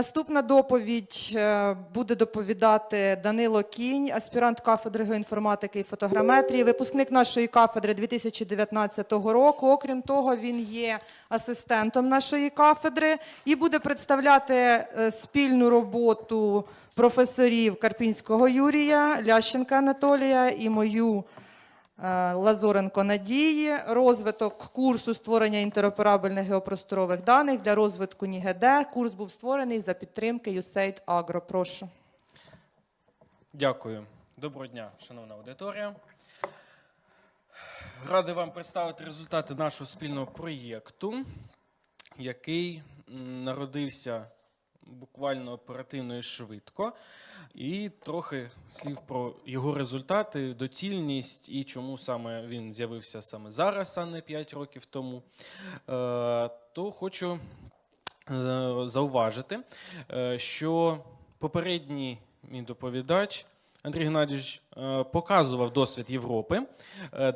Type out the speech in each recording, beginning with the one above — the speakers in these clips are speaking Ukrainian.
Наступна доповідь е, буде доповідати Данило Кінь, аспірант кафедри геоінформатики і фотограметрії, випускник нашої кафедри 2019 року. Окрім того, він є асистентом нашої кафедри і буде представляти е, спільну роботу професорів Карпінського Юрія, Лященка Анатолія і мою Лазоренко Надії, розвиток курсу створення інтероперабельних геопросторових даних для розвитку НІГД. Курс був створений за підтримки USAID Agro. Прошу. Дякую. Доброго дня, шановна аудиторія. Радий вам представити результати нашого спільного проєкту, який народився буквально оперативно і швидко. І трохи слів про його результати, доцільність і чому саме він з'явився саме зараз, а не 5 років тому. Е, То хочу е, зауважити, е, що попередній мій доповідач Андрій Геннадійович показував досвід Європи,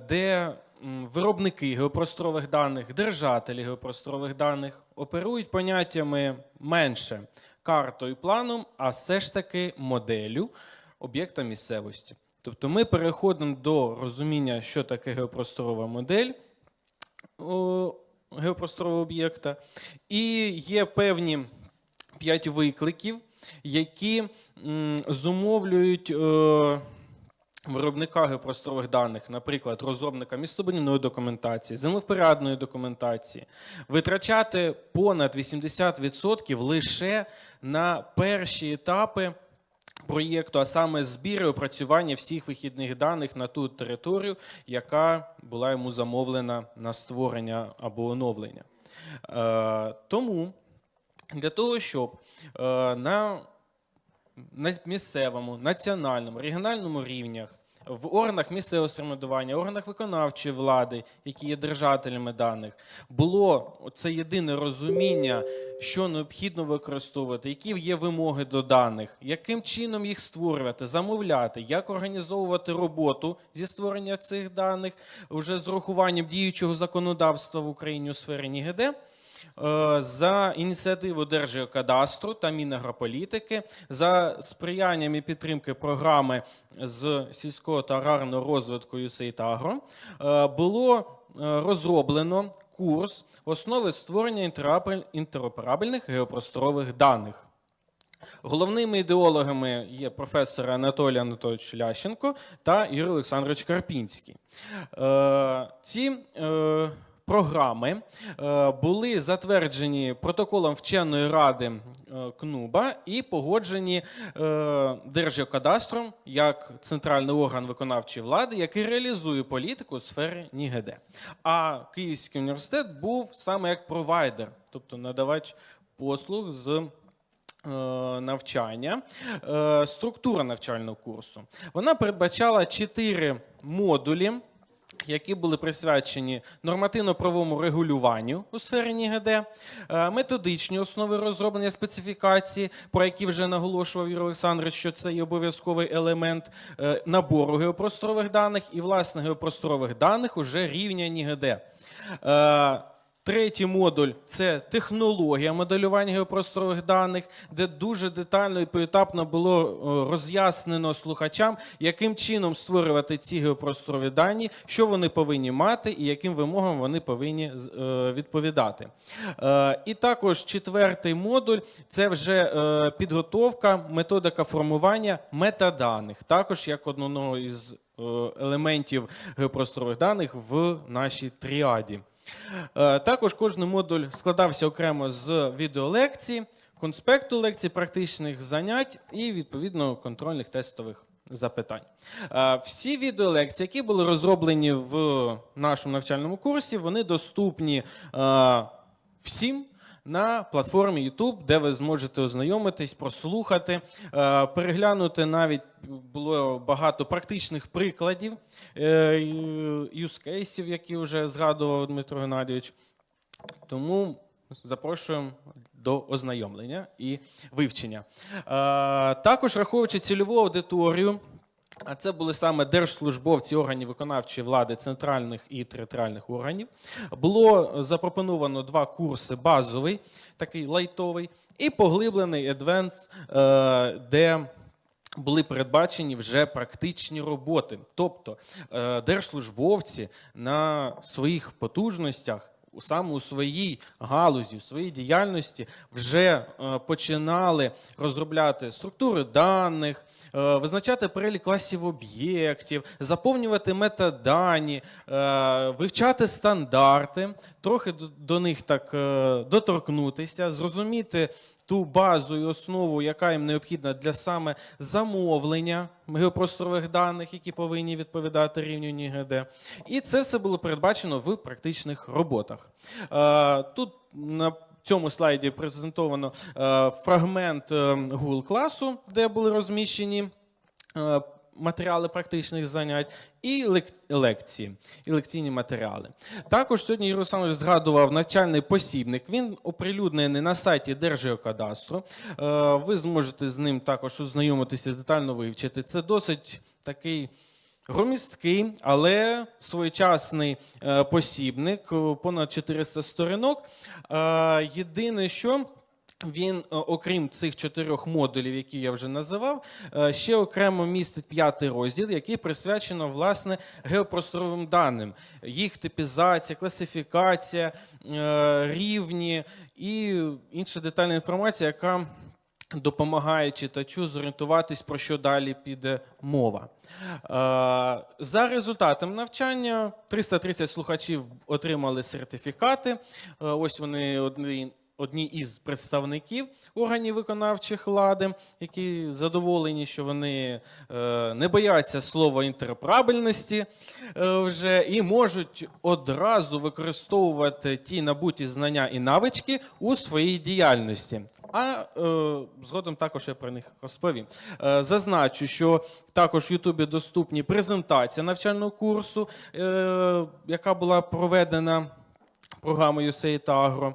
де виробники геопросторових даних, держателі геопросторових даних оперують поняттями менше картою і планом, а все ж таки моделю об'єкта місцевості. Тобто ми переходимо до розуміння, що таке геопросторова модель геопросторового об'єкта, і є певні п'ять викликів, які зумовлюють е, виробника геопросторових даних, наприклад, розробника містобудівної документації, землевпорядної документації, витрачати понад 80% лише на перші етапи проєкту, а саме збір і опрацювання всіх вихідних даних на ту територію, яка була йому замовлена на створення або оновлення. Е, тому для того, щоб е, на на місцевому, національному, регіональному рівнях, в органах місцевого самоврядування, органах виконавчої влади, які є держателями даних, було це єдине розуміння, що необхідно використовувати, які є вимоги до даних, яким чином їх створювати, замовляти, як організовувати роботу зі створення цих даних вже з урахуванням діючого законодавства в Україні у сфері НІГД. Е, За ініціативу Держгеокадастру та Мінагрополітики, за сприянням і підтримки програми з сільського та аграрного розвитку Agro, е, було е, розроблено курс основи створення інтероперабельних геопросторових даних. Головними ідеологами є професор Анатолій Анатолійович Лященко та Юрій Олександрович Карпінський. Ці програми е, були затверджені протоколом вченої ради е, КНУБа і погоджені е, Держгеокадастром як центральний орган виконавчої влади, який реалізує політику у сфері НІГД. А Київський університет був саме як провайдер, тобто надавач послуг з навчання, структура навчального курсу. Вона передбачала чотири модулі. Які були присвячені нормативно-правовому регулюванню у сфері НІГД, е, методичні основи розроблення специфікації, про які вже наголошував Юрій Олександрович, що це є обов'язковий елемент е, набору геопросторових даних і власне геопросторових даних уже рівня НІГД. Третій модуль це технологія моделювання геопросторових даних, де дуже детально і поетапно було е, роз'яснено слухачам, яким чином створювати ці геопросторові дані, що вони повинні мати і яким вимогам вони повинні е, відповідати. Е, І також четвертий модуль це вже підготовка, методика формування метаданих, також як одного із елементів геопросторових даних в нашій тріаді. Е, Також кожен модуль складався окремо з відеолекцій, конспекту лекцій, практичних занять і відповідно контрольних тестових запитань. Е, Всі відеолекції, які були розроблені в нашому навчальному курсі, вони доступні е, всім. На платформі YouTube, де ви зможете ознайомитись, прослухати, е, переглянути навіть було багато практичних прикладів, е, юзкейсів, які вже згадував Дмитро Геннадійович. Тому запрошуємо до ознайомлення і вивчення. Е, Також, враховуючи цільову аудиторію а це були саме держслужбовці органів виконавчої влади центральних і територіальних органів. Було запропоновано два курси: базовий, такий лайтовий, і поглиблений адвенс, е, де були передбачені вже практичні роботи. Тобто е, держслужбовці на своїх потужностях. Саме у своїй галузі, у своїй діяльності вже е, починали розробляти структури даних, е, визначати перелік класів об'єктів, заповнювати метадані, е, вивчати стандарти, трохи до, них так доторкнутися, зрозуміти ту базу і основу, яка їм необхідна для саме замовлення геопросторових даних, які повинні відповідати рівню НІГД. І це все було передбачено в практичних роботах. Е, Тут на цьому слайді презентовано е, фрагмент е, Google класу, де були розміщені е, матеріали практичних занять, і лекції, і лекційні матеріали. Також сьогодні Юрій згадував навчальний посібник. Він оприлюднений на сайті Держгеокадастру. Е, Ви зможете з ним також ознайомитися, детально вивчити. Це досить такий. Громісткий, але своєчасний е, посібник, е, понад 400 сторінок. Єдине, що він, е, окрім цих чотирьох модулів, які я вже називав, е, ще окремо містить п'ятий розділ, який присвячено власне геопросторовим даним, їх типізація, класифікація, е, рівні і інша детальна інформація, яка допомагає читачу зорієнтуватись, про що далі піде мова. За результатом навчання 330 слухачів отримали сертифікати. Ось вони одні. Одні із представників органів виконавчих влади, які задоволені, що вони е, не бояться слова інтероперабельності е, вже і можуть одразу використовувати ті набуті знання і навички у своїй діяльності. А е, згодом також я про них розповім. Зазначу, що також в Ютубі доступні презентація навчального курсу, яка була проведена програмою USAID Agro,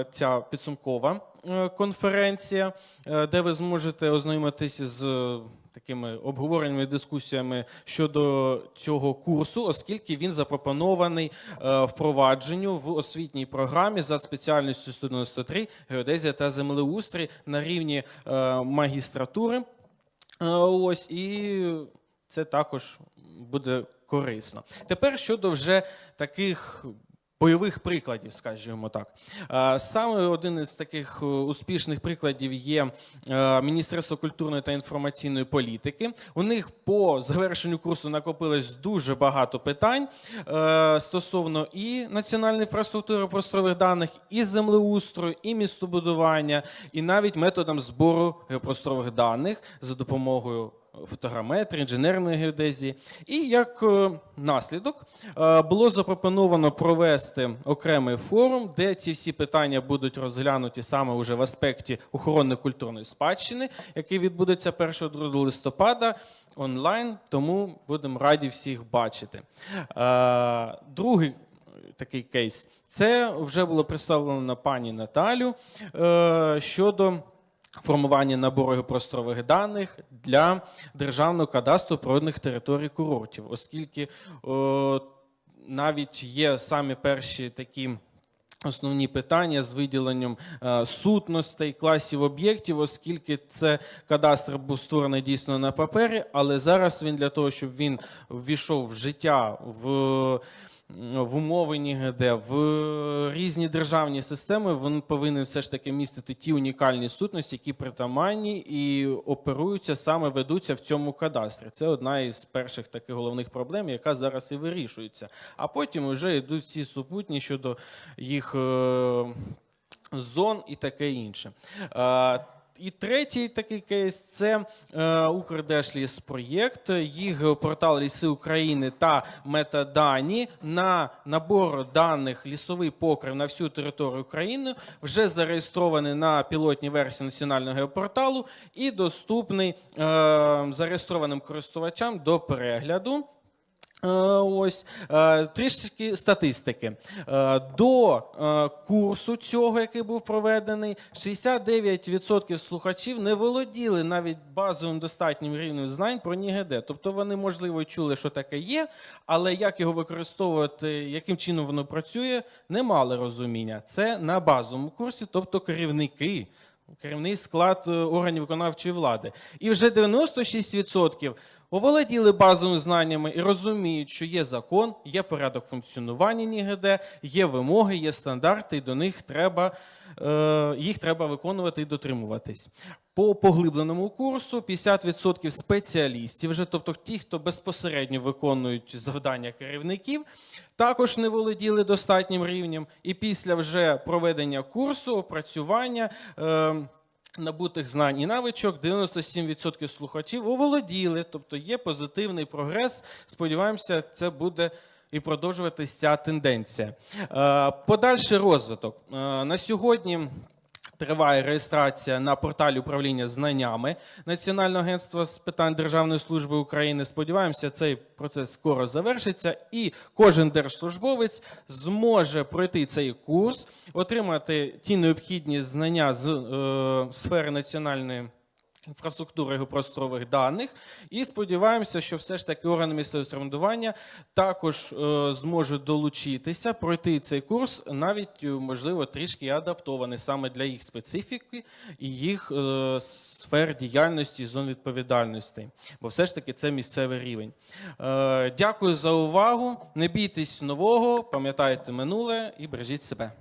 е, ця підсумкова е, конференція, е, де ви зможете ознайомитися з такими обговореннями, дискусіями щодо цього курсу, оскільки він запропонований впровадженню в освітній програмі за спеціальністю 193 геодезія та землеустрій на рівні магістратури. Ось і це також буде корисно. Тепер щодо вже таких. Бойових прикладів, скажімо так. Е, Саме один із таких е, успішних прикладів є е, Міністерство культурної та інформаційної політики. У них по завершенню курсу накопилось дуже багато питань стосовно і національної інфраструктури просторових даних, і землеустрою, і містобудування, і навіть методом збору просторових даних за допомогою фотограметрії, інженерної геодезії. І як е, наслідок е, було запропоновано провести окремий форум, де ці всі питання будуть розглянуті саме уже в аспекті охорони культурної спадщини, який відбудеться 1-2 листопада онлайн. Тому будемо раді всіх бачити. Е, Другий такий кейс. Це вже було представлено на пані Наталю щодо формування набору просторових даних для державного кадастру природних територій курортів, оскільки е, навіть є самі перші такі. Основні питання з виділенням е, сутностей, класів об'єктів, оскільки це кадастр був створений дійсно на папері, але зараз він для того, щоб він ввійшов в життя в, в умови НІГД, в різні державні системи, він повинен все ж таки містити ті унікальні сутності, які притаманні і оперуються саме ведуться в цьому кадастрі. Це одна із перших таких головних проблем, яка зараз і вирішується. А потім вже йдуть всі супутні щодо їх е, зон і таке інше. І третій такий кейс це е, Укрдержліспроєкт, їх геопортал Ліси України та метадані на набор даних лісовий покрив на всю територію України вже зареєстрований на пілотній версії національного геопорталу і доступний е, зареєстрованим користувачам до перегляду. Е, Ось е, трішки статистики. Е, До курсу цього, який був проведений, 69% слухачів не володіли навіть базовим достатнім рівнем знань про НІГД. Тобто вони, можливо, чули, що таке є, але як його використовувати, яким чином воно працює, не мали розуміння. Це на базовому курсі, тобто керівники. Керівний склад е, органів виконавчої влади. І вже 96% оволоділи базовими знаннями і розуміють, що є закон, є порядок функціонування НІГД, є вимоги, є стандарти, і до них треба, е, їх треба виконувати і дотримуватись. По поглибленому курсу 50% спеціалістів, вже, тобто ті, хто безпосередньо виконують завдання керівників, також не володіли достатнім рівнем. І після вже проведення курсу, опрацювання. Е, Набутих знань і навичок 97% слухачів оволоділи, тобто є позитивний прогрес. Сподіваємося, це буде і продовжуватись ця тенденція. Е, Подальший розвиток. Е, На сьогодні триває реєстрація на порталі управління знаннями Національного агентства з питань Державної служби України. Сподіваємося, цей процес скоро завершиться, і кожен держслужбовець зможе пройти цей курс, отримати ті необхідні знання з е, сфери національної. Інфраструктури геопросторових даних, і сподіваємося, що все ж таки органи місцевого самоврядування також е, зможуть долучитися, пройти цей курс, навіть е, можливо трішки адаптований саме для їх специфіки і їх е, сфер діяльності, зон відповідальності, бо все ж таки це місцевий рівень. Дякую за увагу. Не бійтесь нового, пам'ятайте минуле і бережіть себе.